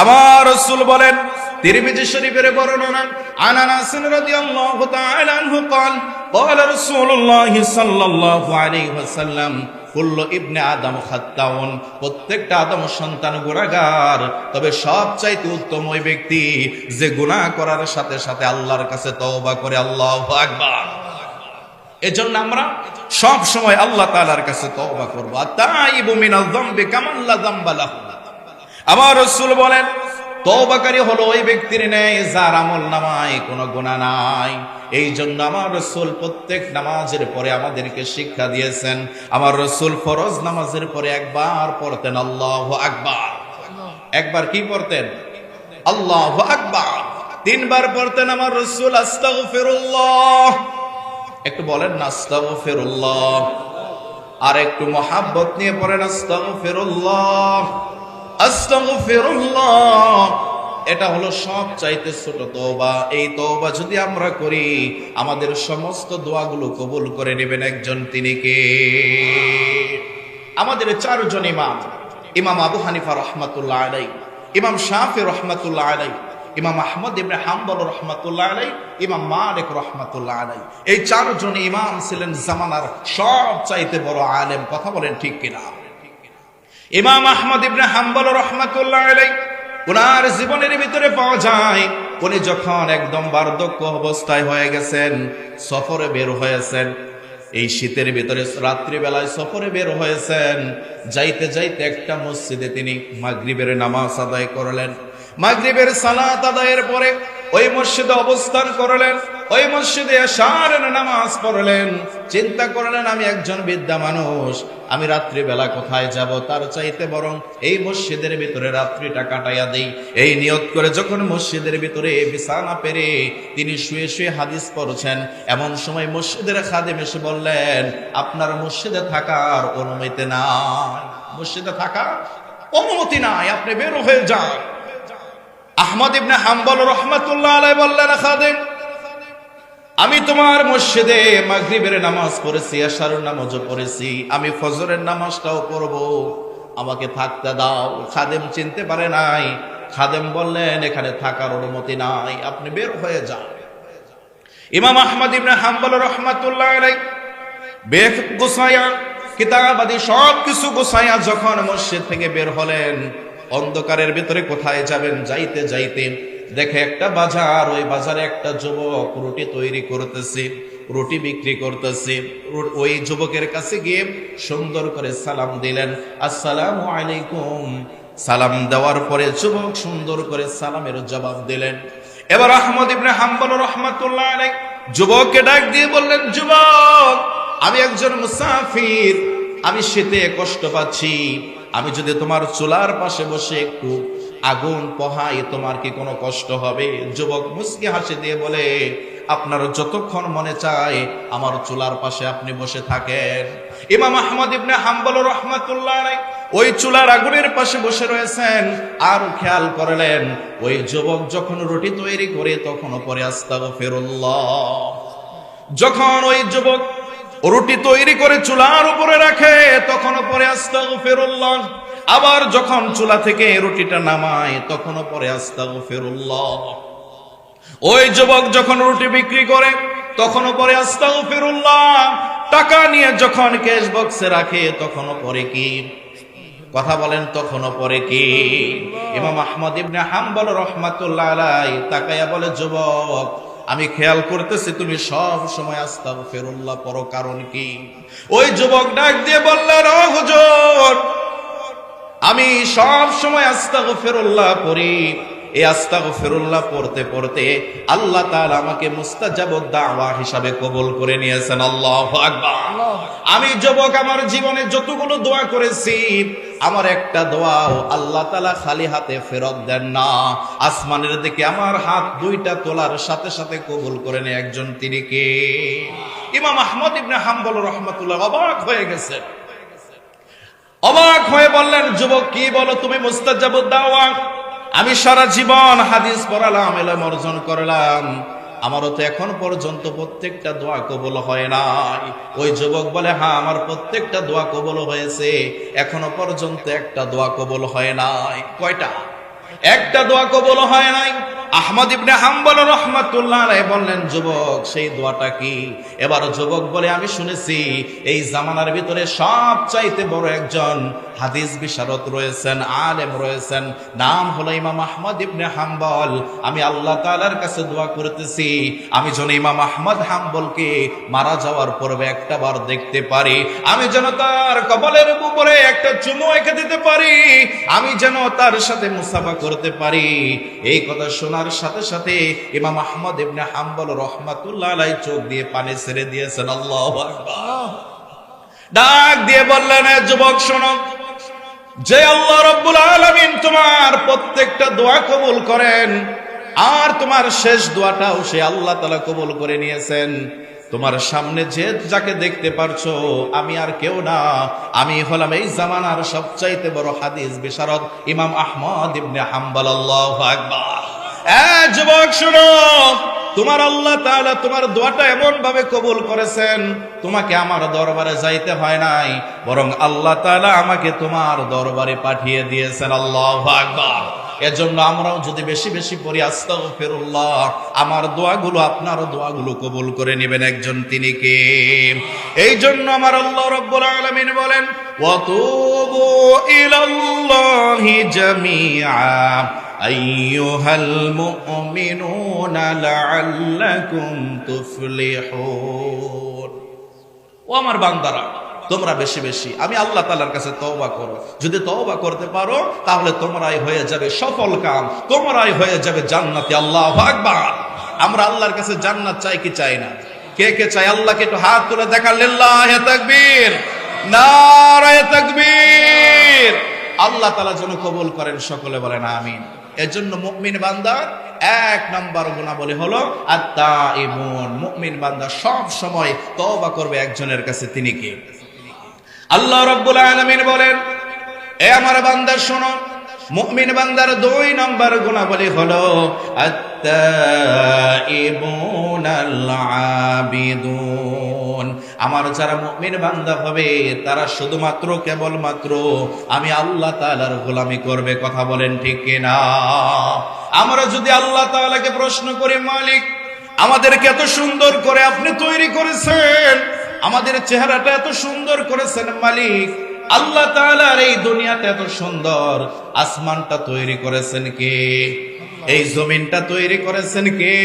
আমার রসুল বলেন তিরমিজি শরীফের বর্ণনা আন আনাস রাদিয়াল্লাহু তাআলা আনহু قال قال رسول الله صلى الله عليه وسلم কুল্লু ইবনে আদম খাত্তাউন প্রত্যেকটা আদম সন্তান গুনাহগার তবে সবচাইতে উত্তম ওই ব্যক্তি যে গুনাহ করার সাথে সাথে আল্লাহর কাছে তওবা করে আল্লাহু আকবার এজন্য আমরা সব সময় আল্লাহ তাআলার কাছে তওবা করব আতাইবু মিনাল যামবি কামান লা যামবা লাহু আমার রসুল বলেন, তওবাকারী হলো ওই ব্যক্তির ন্যায় যার আমল নামায় কোনো গুণা নাই। এই জন্য আমার রসুল প্রত্যেক নামাজের পরে আমাদেরকে শিক্ষা দিয়েছেন, আমার রসুল ফরজ নামাজের পরে একবার পড়তেন আল্লাহ আকবার। একবার কি পড়তেন? আল্লাহ আকবার। তিনবার পড়তেন আমার রসুল, আস্তাগফিরুল্লাহ। একটু বলেন না, আস্তাগফিরুল্লাহ। আর একটু মহাব্বত নিয়ে পড়েন আস্তাগফিরুল্লাহ আস্তাগফিরুল্লাহ। এটা হলো সব চাইতে ছোট তওবা। এই তওবা যদি আমরা করি, আমাদের সমস্ত দোয়াগুলো কবুল করে নেবেন একজন তিনি কে? আমাদের চারজন ইমাম। ইমাম আবু হানিফা রহমাতুল্লাহ আলাই ইমাম শাফি রহমাতুল্লাহ আলাই ইমাম আহমদ ইবনে হাম্বল রহমাতুল্লাহ আলাই ইমাম মালিক রহমাতুল্লাহ আলাই এই চারজন ইমাম ছিলেন জামানার সব চাইতে বড় আলেম। কথা বলেন ঠিক কিনা? ইমাম আহমদ ইবনে হাম্বল রহমাতুল্লাহ আলাই ওনার জীবনের ভিতরে পাওয়া যায়, উনি যখন একদম বার্ধক্য অবস্থায় হয়ে গেছেন, সফরে বের হয়েছেন, এই শীতের ভিতরে রাত্রিবেলায় সফরে বের হয়েছেন, যাইতে যাইতে একটা মসজিদে তিনি মাগরিবের নামাজ আদায় করলেন। মাগরিবের সালাত আদায়ের পরে ওই মসজিদে অবস্থান করলেন। ওই মসজিদে এশার নামাজ পড়লেন। চিন্তা করলেন, আমি একজন বিদ্যা মানুষ। আমি রাত্রিবেলা কোথায় যাব? তার চাইতে বরং এই মসজিদের ভিতরে রাত্রিটা কাটাইয়া দেই। এই নিয়ত করে যখন মসজিদের ভিতরে বিছানা পেরে তিনি শুয়ে শুয়ে হাদিস পড়ছেন, এমন সময় মসজিদের খাদেম এসে বললেন, আপনার মসজিদে থাকার অনুমতি নাই। মসজিদে থাকা অনুমতি নাই, আপনি বের হয়ে যান। আহমদ ইবনে হাম্বল রহমাতুল্লাহ আলাই বললেন, খাদেম আমি তোমার মসজিদে মাগরিবের নামাজ পড়েছি, আশারের নামাজও পড়েছি, আমি ফজরের নামাজটাও পড়ব। আমাকে থাকতে দাও। খাদেম চিনতে পারে নাই। খাদেম বললেন, এখানে থাকার অনুমতি নাই, আপনি বের হয়ে যান। ইমাম আহমদ ইবনে হাম্বল রহমাতুল্লাহ আলাই বেখ গোসাইয়া কিতাবাদি সব কিছু গোসাইয়া যখন মসজিদ থেকে বের হলেন, অন্ধকারের ভিতরে কোথায় যাবেন? যাইতে যাইতে দেখে, একটা বাজার, ওই বাজারে একটা যুবক রুটি তৈরি করতেছে, রুটি বিক্রি করতেছে। ওই যুবকের কাছে গিয়ে সুন্দর করে সালাম দিলেন। আসসালামু আলাইকুম। সালাম দেওয়ার পরে যুবক সুন্দর করে সালামের জবাব দিলেন। এবার আহমদ ইবনে হাম্বল রহমাতুল্লাহ আলাইহি যুবককে ডাক দিয়ে বললেন, যুবক, আমি একজন মুসাফির। আমি শীতে কষ্ট পাচ্ছি। আমি যদি তোমার চুলার পাশে বসে একটু আগুন পোহাই তোমার কি কোনো কষ্ট হবে? যুবক মুসকি হাসি দিয়ে বলে, আপনার যতক্ষণ মনে চায়, আমার চুলার পাশে আপনি বসে থাকেন। ইমাম আহমদ ইবনে হাম্বল রহমাতুল্লাহ ওই চুলার আগুনের পাশে বসে রয়েছেন। আর খেয়াল করলেন, ওই যুবক যখন রুটি তৈরি করে তখন পরে আস্তাগফিরুল্লাহ। যখন ওই যুবক রুটি তৈরি করে চুলার উপরে রাখে তখন পরে আস্তাগফিরুল্লাহ। আবার যখন চুলা থেকে রুটিটা নামায়, তখনও পরে আস্তাগফিরুল্লাহ। ওই যুবক যখন রুটি বিক্রি করে, তখনও পরে আস্তাগফিরুল্লাহ। টাকা নিয়ে যখন ক্যাশ বক্সে রাখে, তখনও পরে কি? কথা বলেন, তখনও পরে কি? ইমাম আহমদ ইবনে হাম্বল রহমাতুল্লাহ তাকায়া বলে, যুবক, আমি খেয়াল করতেছি, তুমি সব সময় আস্তাগ ফেরুল্লাহ পড়ো কারণ কি? ওই যুবক ডাক দিয়ে বললেন হুজুর আমি সব সময় আস্তাগ ফেরুল্লাহ পড়ি। এই আস্তাগ ফেরুল্লাহ পড়তে পড়তে আল্লাহ তাআলা আমাকে মুস্তাজাব দাওয়া হিসাবে কবুল করে নিয়েছেন। আল্লাহ আকবার। আমি যুবক, আমার জীবনে যতগুলো দোয়া করেছি, আমার একটা দোয়াও আল্লাহ তালা খালি হাতে ফেরত দেন না। আসমানের দিকে আমার হাত দুইটা তোলার সাথে সাথে কবুল করে নেয় একজন। তিনি কে? ইমাম আহমদ ইবনে হাম্বল রহমতুল্লাহ অবাক হয়ে গেছেন। অবাক হয়ে বললেন, যুবক, কি বলো? তুমি মুস্তাজাবুদ দাওয়া আমি সারা জীবন হাদিস পড়ালাম, এলাম অর্জন করলাম। আমারও তো এখন পর্যন্ত প্রত্যেকটা দোয়া কবল হয় নাই। ওই যুবক বলে হ্যাঁ আমার প্রত্যেকটা দোয়া কবল হয়েছে। এখনও পর্যন্ত একটা দোয়া কবল হয় নাই। কয়টা? একটা দোয়া কবল হয় নাই। আহমদ ইবনে হাম্বল রহমাতুল্লাহ বললেন, যুবক, সেই দোয়াটা কি? এবার যুবক বলে, আমি শুনেছি, এই জামানার ভিতরে সব চাইতে বড় একজন হাদিস রয়েছেন, আলেম রয়েছেন, নাম হলো ইমাম আহমদ ইবনে হাম্বল। আমি আল্লাহ তাআলার কাছে দোয়া করতেছি, আমি যেন ইমাম আহমদ হাম্বলকে মারা যাওয়ার পূর্বে একটা বার দেখতে পারি, আমি যেন তার কবলের উপরে একটা চুমু এঁকে দিতে পারি, আমি যেন তার সাথে মুসাফা করতে পারি। এই কথা শোনার সাথে সাথে ইমাম আহমদ ইবনে হাম্বল রহমাতুল্লাহ আলাই চোখ দিয়ে পানি ছেড়ে দিয়েছেন, আল্লাহ ডাক দিয়ে বললেন যুবক, শোনো। যে আল্লাহ রব্বুল আলামিন তোমার প্রত্যেকটা দোয়া কবুল করেন, আর তোমার শেষ দোয়াটাও সে আল্লাহ তাআলা কবুল করে নিয়েছেন। তোমার সামনে যে যাকে দেখতে পারছ, আমি আর কেউ না। আমি হলাম এই জামানার সবচাইতে বড় হাদিস, বিশারদ ইমাম আহমদ ইবনে হাম্বল, আল্লাহু আকবার। যুবক, শুনো। তোমার আল্লাহ তাআলা তোমার দোয়াটা এমন ভাবে কবুল করেছেন, তোমাকে আমার দরবারে যাইতে হয় নাই, বরং আল্লাহ তাআলা আমাকে তোমার দরবারে পাঠিয়ে দিয়েছেন। আল্লাহু আকবার। এজন্য আমরাও যদি বেশি বেশি পড়ি, আস্তাগফিরুল্লাহ, আমার দোয়াগুলো, আপনার দোয়াগুলো কবুল করে নেবেন একজন তিনি কে? এই জন্য আমার আল্লাহ রাব্বুল আলামিন বলেন ওয়াতুবু ইলাল্লাহি জামিআ। আইয়ুহাল মুমিনুনা লাআল্লাকুম তুফলিহুন ও আমার বান্দারা, তোমরা বেশি বেশি, আমি আল্লাহ তালার কাছে তওবা করো। যদি তওবা করতে পারো, তাহলে তোমরাই হয়ে যাবে সফল কাম, তোমরাই হয়ে যাবে জান্নাতি। আল্লাহ আকবার। আমরা আল্লাহর কাছে জান্নাত চাই কি চাই না? কে কে চাই? আল্লাহকে একটু হাত তুলে দেখা লিল্লাহ তাকবীর। নারায়ে তাকবীর। আল্লাহ তাআলা যেন কবুল করেন, সকলে বলেন আমিন। এজন্য মুমিন বান্দার এক নাম্বার গুণাবলী হলো আর আত্মা ইমন মুমিন বান্দা সব সময় তওবা করবে একজনের কাছে, তিনি কে? আল্লাহ রব্বুল আলামিন বলেন, এ আমার বান্দার শোনো মুমিন বান্দার দুই নম্বর গুণাবলী হলো আমার যারা মুমিন বান্দা হবে, তারা শুধুমাত্র কেবলমাত্র আমি আল্লাহ তাআলার গোলামি করবে, কথা বলেন ঠিক কিনা? আমরা যদি আল্লাহ তাআলাকে প্রশ্ন করি, মালিক, আমাদেরকে এত সুন্দর করে আপনি তৈরি করেছেন, আমাদের চেহারাটা এত সুন্দর করেছেন, মালিক আল্লাহ তাআলার এই দুনিয়াটা এত সুন্দর। আসমানটা তৈরি করেছেন কে? এই জমিনটা তৈরি করেছেন কে?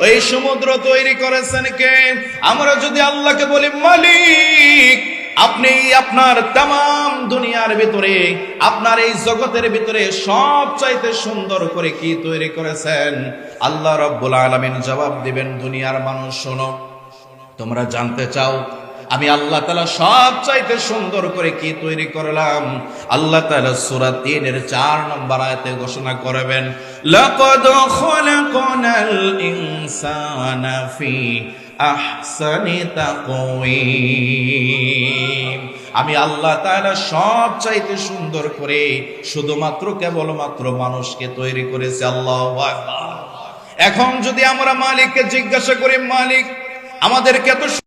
এই সমুদ্র তৈরি করেছেন কে? আমরা যদি আল্লাহকে বলি, মালিক, আপনি আপনার তাম দুনিয়ার ভিতরে, আপনার এই জগতের ভিতরে সব চাইতে সুন্দর করে কি তৈরি করেছেন? আল্লাহ রব্বুল আলমিন জবাব দিবেন, দুনিয়ার মানুষ শোনো। তোমরা জানতে চাও আমি আল্লাহ তালা সব চাইতে সুন্দর করে কি তৈরি করলাম আল্লাহ তালা সুরা তিনের চার নম্বর আয়তে ঘোষণা করবেন لقد خلقنا الإنسان في أحسن تقويم আমি আল্লাহ তাআলা সব চাইতে সুন্দর করে শুধুমাত্র কেবলমাত্র মানুষকে তৈরি করেছে আল্লাহ এখন যদি আমরা মালিককে জিজ্ঞাসা করি মালিক আমাদেরকে এত